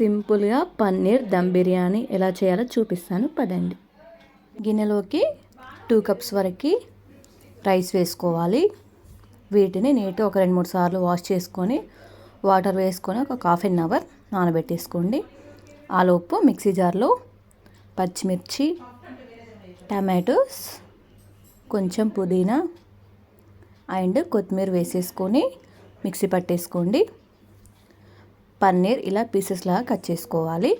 సింపుల్గా పన్నీర్ దమ్ బిర్యానీ ఎలా చేయాలో చూపిస్తాను. పదండి. గిన్నెలోకి టూ కప్స్ వరకు రైస్ వేసుకోవాలి. వీటిని నీట్గా ఒక రెండు మూడు సార్లు వాష్ చేసుకొని వాటర్ వేసుకొని ఒక హాఫ్ అన్ అవర్ నానబెట్టేసుకోండి. ఆలోపు మిక్సీ జార్లో పచ్చిమిర్చి టమాటోస్ కొంచెం పుదీనా అండ్ కొత్తిమీర వేసేసుకొని మిక్సీ పట్టేసుకోండి. పన్నీర్ ఇలా పీసెస్ లాగా కట్ చేసుకోవాలి.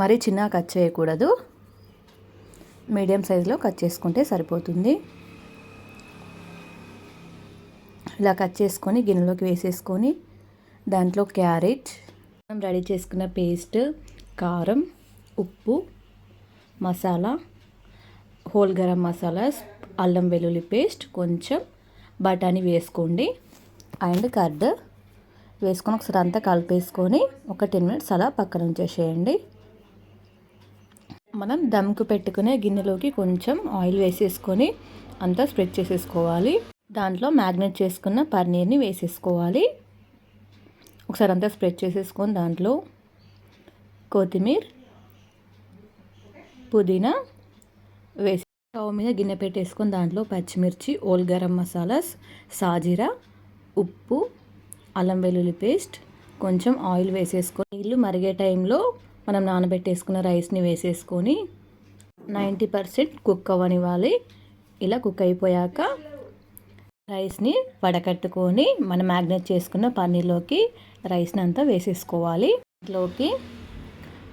మరీ చిన్నగా కట్ చేయకూడదు. మీడియం సైజులో కట్ చేసుకుంటే సరిపోతుంది. ఇలా కట్ చేసుకొని గిన్నెలోకి వేసేసుకొని దాంట్లో క్యారెట్ మనం రెడీ చేసుకున్న పేస్ట్ కారం ఉప్పు మసాలా హోల్ గరం మసాలా అల్లం వెల్లుల్లి పేస్ట్ కొంచెం బఠానీ వేసుకోండి. And curd. వేసుకొని ఒకసారి అంతా కలిపేసుకొని ఒక టెన్ మినిట్స్ అలా పక్కన ఉంచేసేయండి. మనం దమ్కు పెట్టుకునే గిన్నెలోకి కొంచెం ఆయిల్ వేసేసుకొని అంతా స్ప్రెడ్ చేసేసుకోవాలి. దాంట్లో మ్యాగ్నెట్ చేసుకున్న పన్నీర్ని వేసేసుకోవాలి. ఒకసారి అంతా స్ప్రెడ్ చేసేసుకొని దాంట్లో కొత్తిమీర పుదీనా వేసి స్టవ్ మీద గిన్నె పెట్టేసుకొని దాంట్లో పచ్చిమిర్చి ఓల్ గరం మసాలాస్ సాజీరా ఉప్పు అల్లం వెల్లుల్లి పేస్ట్ కొంచెం ఆయిల్ వేసేసుకొని నీళ్ళు మరిగే టైంలో మనం నానబెట్టేసుకున్న రైస్ని వేసేసుకొని నైంటీ పర్సెంట్ కుక్ అవ్వనివ్వాలి. ఇలా కుక్ అయిపోయాక రైస్ని వడకట్టుకొని మనం మ్యాగ్నేట్ చేసుకున్న పన్నీర్లోకి రైస్ని అంతా వేసేసుకోవాలి. ఇంట్లోకి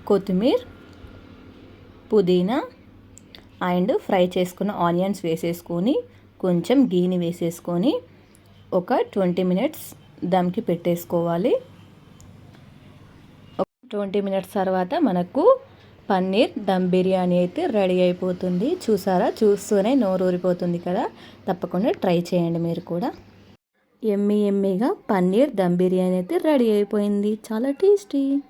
కొత్తిమీర పుదీనా అండ్ ఫ్రై చేసుకున్న ఆనియన్స్ వేసేసుకొని కొంచెం గీని వేసేసుకొని ఒక ట్వంటీ మినిట్స్ దమ్కి పెట్టేసుకోవాలి. ట్వంటీ మినిట్స్ తర్వాత మనకు పన్నీర్ దమ్ బిర్యానీ అయితే రెడీ అయిపోతుంది. చూసారా? చూస్తూనే నోరు ఊరిపోతుంది కదా? తప్పకుండా ట్రై చేయండి మీరు కూడా. ఎమ్మి ఎమ్మిగా పన్నీర్ దమ్ బిర్యానీ అయితే రెడీ అయిపోయింది. చాలా టేస్టీ.